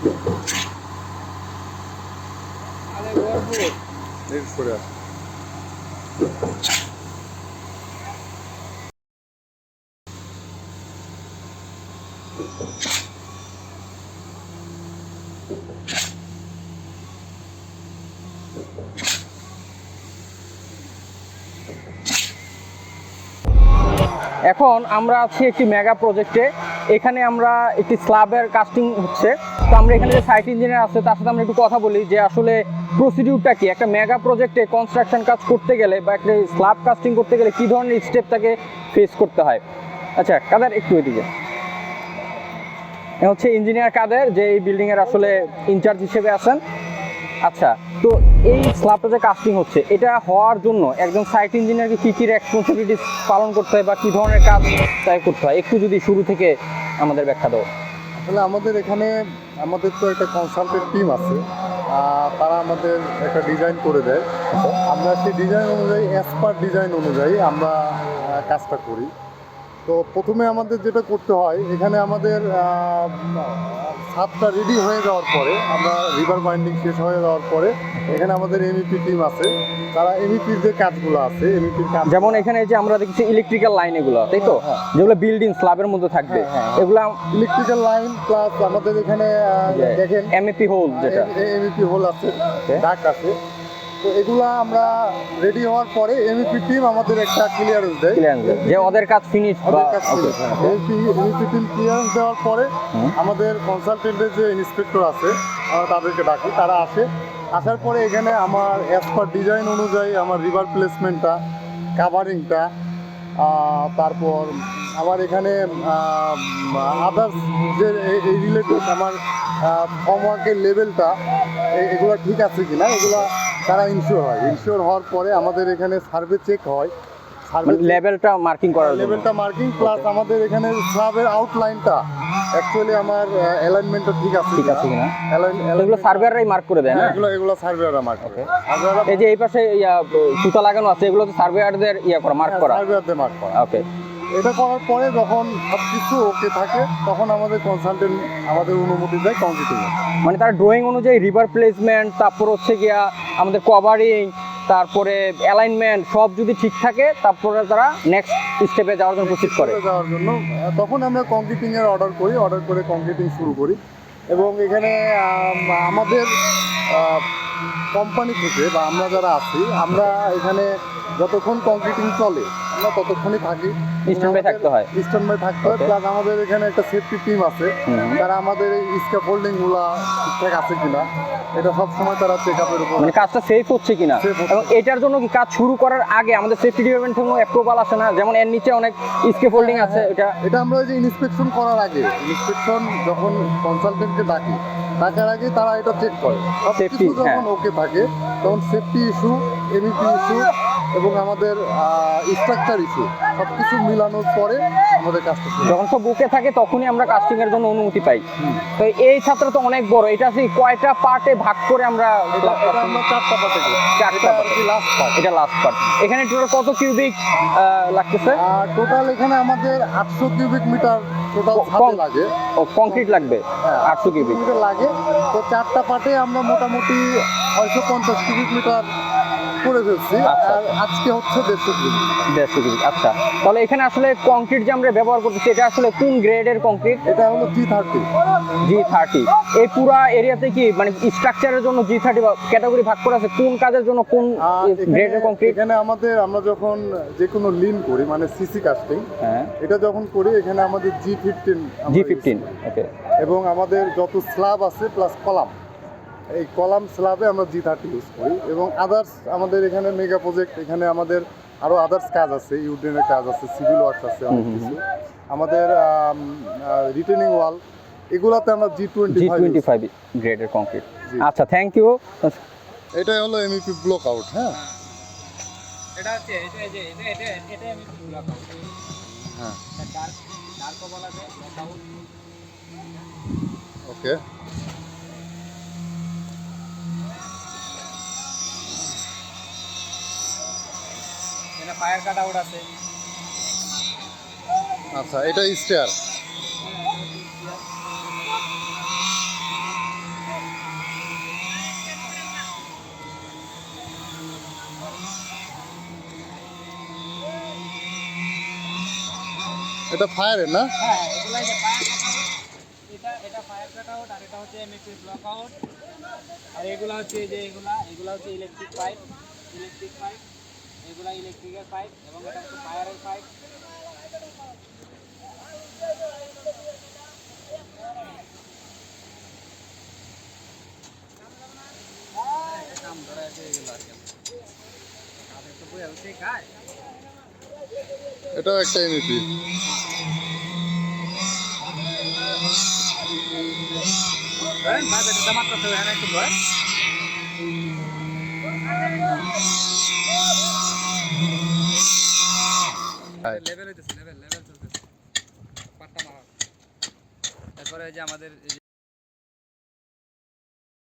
এখন আমরা আছি একটি মেগা প্রজেক্টে এখানে আমরা একটি স্ল্যাবের কাস্টিং হচ্ছে। তো আমরা এখানে যে সাইট ইঞ্জিনিয়ার আছে, তার সাথে আমরা একটু কথা বলি যে আসলে প্রসিডিউরটা কি? একটা মেগা প্রজেক্টে কনস্ট্রাকশন কাজ করতে গেলে বা একটা স্ল্যাব কাস্টিং করতে গেলে কি ধরনের স্টেপ তাকে ফেস করতে হয়? আচ্ছা কাদের একটু এদিকে? হচ্ছে ইঞ্জিনিয়ার কাদের, যে এই বিল্ডিং এর আসলে ইনচার্জ হিসেবে আছেন। আচ্ছা তো এই স্ল্যাবটা যে কাস্টিং হচ্ছে, এটা হওয়ার জন্য একজন সাইট ইঞ্জিনিয়ারকে কি কি রেসপন্সিবিলিটিস পালন করতে হয় বা কি ধরনের কাজ তাই করতে হয়? একটু যদি শুরু থেকে আমাদের ব্যাখ্যা দাও। আসলে আমাদের এখানে আমাদের তো একটা কনসালটেন্ট টিম আছে তারা আমাদের একটা ডিজাইন করে দেয়। আমরা সেই ডিজাইন অনুযায়ী অ্যাজ ডিজাইন অনুযায়ী আমরা কাজটা করি। তো প্রথমে আমাদের যেটা করতে হয়, এখানে আমাদের ছাদটা রেডি হয়ে যাওয়ার পরে, আমরা রিভার বাইন্ডিং শেষ হয়ে যাওয়ার পরে এখানে আমাদের এমইপি টিম আছে। তারা এমইপির যে কাজগুলো আছে এমইপির কাজ যেমন এখানে যে আমরা দেখছি ইলেকট্রিক্যাল লাইন এগুলো তাই তো? হ্যাঁ, যেগুলো বিল্ডিং স্ল্যাবের মধ্যে থাকবে। হ্যাঁ, হ্যাঁ। এগুলো ইলেকট্রিক্যাল লাইন প্লাস আমাদের এখানে দেখেন এমএপি হোল যেটা। এমইপি হোল আছে ডাক আছে। তো এগুলা আমরা রেডি হওয়ার পরে এমইপি টিম আমাদের একটা ক্লিয়ারেন্স দেয়। যে ওদের কাজ ফিনিশ বা এমইপি টিম ক্লিয়ারেন্স দেওয়ার পরে আমাদের কনসালটেন্টের যে ইন্সপেক্টর আছে আমরা তাদেরকে ডাকি তারা আসে। আসার পরে এখানে আমার অ্যাজ পার ডিজাইন অনুযায়ী আমার রিভার প্লেসমেন্টটা কাভারিংটা তারপর আমার এখানে আদার্স যে এই- রিলেটেড আমার হোমওয়ার্কের লেভেলটা এগুলো ঠিক আছে কি না এগুলো তারা ইনশিওর হয়। ইনশিওর হওয়ার পরে আমাদের এখানে সার্ভে চেক হয়। সার্ভে লেভেলটা মার্কিং করা লেভেলটা মার্কিং প্লাস আমাদের এখানে স্ল্যাবের আউটলাইনটা অ্যাকচুয়ালি আমার অ্যালাইনমেন্টটা ঠিক আছে ঠিক আছে কিনা? এগুলো সার্ভেয়াররাই মার্ক করে দেয় না? হ্যাঁ, এগুলো এগুলো সার্ভেয়াররা মার্ক করে। এই যে এই পাশে ইয়া সুতা লাগানো আছে এগুলো তো সার্ভেয়ারদের ইয়া করা মার্ক করা। সার্ভেয়ারদের মার্ক করা। ওকে এটা করার পরে যখন সব কিছু ওকে থাকে তখন আমাদের কনসালটেন্ট আমাদের অনুমতি দেয় কংক্রিটিং মানে তার ড্রয়িং অনুযায়ী রিভার প্লেসমেন্ট তারপর হচ্ছে গিয়া আমাদের কভারিং তারপরে অ্যালাইনমেন্ট সব যদি ঠিক থাকে, তারপরে তারা নেক্সট স্টেপে যাওয়ার জন্য প্রস্তুত করে। যাওয়ার জন্য তখন আমরা কংক্রিটিং এর অর্ডার করি অর্ডার করে কংক্রিটিং শুরু করি। এবং এখানে আমাদের কোম্পানি থেকে বা আমরা যারা আছি, আমরা এখানে যতক্ষণ কংক্রিটিং চলে আমরা ততক্ষণই থাকি। By থাকতে হয়। স্ট্যান্ড বাই থাকতে হয় প্লাস আমাদের এখানে একটা সেফটি টিম আছে। তারা আমাদের এই স্ক্যাফোল্ডিংগুলা ঠিকঠাক আছে কিনা এটা সব সময় তারা চেক আপের উপর মানে কাজটা সেফ হচ্ছে কিনা? এবং এটার জন্য কি কাজ শুরু করার আগে আমাদের সেফটি ডিপার্টমেন্ট থেকে অ্যাপ্রুভাল আসে না? যেমন এর নিচে অনেক স্কেফোল্ডিং হ্যাঁ, আছে এটা এটা আমরা ওই যে ইন্সপেকশন করার আগে ইন্সপেকশন যখন কনসালটেন্টকে ডাকি ডাকার আগে তারা এটা চেক করে। সব কিছু যখন হ্যাঁ। ওকে থাকে তখন সেফটি ইস্যু এমইপি ইস্যু এবং আমাদের স্ট্রাকচার ইস্যু সব কিছু মিলানোর পরে আমাদের কাজটা যখন সব বুকে থাকে তখনই আমরা কাস্টিং এর জন্য অনুমতি পাই। তো এই ছাত্র তো অনেক বড় এটা সেই কয়টা পার্টে ভাগ করে আমরা চারটা করি চারটা লাস্ট পার্ট এটা লাস্ট পার্ট এখানে টোটাল কত কিউবিক লাগতেছে? টোটাল এখানে আমাদের আটশো কিউবিক মিটার টোটাল ছাদে। লাগে। কংক্রিট লাগবে? হ্যাঁ, আটশো কিউবিক মিটার লাগে। তো চারটা পার্টে আমরা মোটামুটি ছয়শো পঞ্চাশ কিউবিক মিটার করে ফেলছি আচ্ছা। আর আজকে হচ্ছে দেড়শো কিউবিক দেড়শো কিউবিক আচ্ছা। তাহলে এখানে আসলে কংক্রিট যে আমরা ব্যবহার করতেছি এটা আসলে কোন গ্রেডের কংক্রিট এটা হলো জি থার্টি জি থার্টি এই পুরা এরিয়াতে কি মানে স্ট্রাকচারের জন্য জি থার্টি ক্যাটাগরি ভাগ করা আছে? কোন কাজের জন্য কোন গ্রেডের কংক্রিট এখানে আমাদের আমরা যখন যে কোনো লিন করি মানে সিসি কাস্টিং হ্যাঁ। এটা যখন করি এখানে আমাদের জি ফিফটিন জি ফিফটিন ওকে এবং আমাদের যত স্ল্যাব আছে প্লাস কলাম এই কলাম স্ল্যাবে আমরা জি থার্টি ইউজ করি এবং আদার্স আমাদের এখানে মেগা প্রজেক্ট এখানে আমাদের আরও আদার্স কাজ আছে ইউডেনের কাজ আছে সিভিল ওয়ার্কস আছে অনেক কিছু। আমাদের রিটেনিং ওয়াল এগুলাতে আমরা জি টোয়েন্টি টোয়েন্টি ফাইভ গ্রেডের কংক্রিট আচ্ছা থ্যাংক ইউ এটাই হলো এমইপি ব্লক আউট হ্যাঁ? এটা হচ্ছে এটা এই যে এটা এটা এটা আমি ব্লক হ্যাঁ। ডার্ক ডার্ক বলা যায় block out okay fire cut out আছে। আচ্ছা এটা স্টার এটা ফায়ার না? হ্যাঁ এটা এটা ফায়ার আর এটা হচ্ছে এমএসএস ব্লক আউট আর এগুলা হচ্ছে যে এগুলা এগুলা হচ্ছে ইলেকট্রিক পাইপ ইলেকট্রিক পাইপ এগুলা ইলেকট্রিকের পাইপ এবং এটা হচ্ছে ফায়ারের পাইপ নাম ধরা আছে এগুলো আর কি তাদের তো বই হচ্ছে খায় এটাও একটা ইউনিটি ভাই মাত্র একটু ধরেন লেভেল হইতেছে লেভেল লেভেল চলতেছে। পাট্টা মারা। তারপরে যে আমাদের এই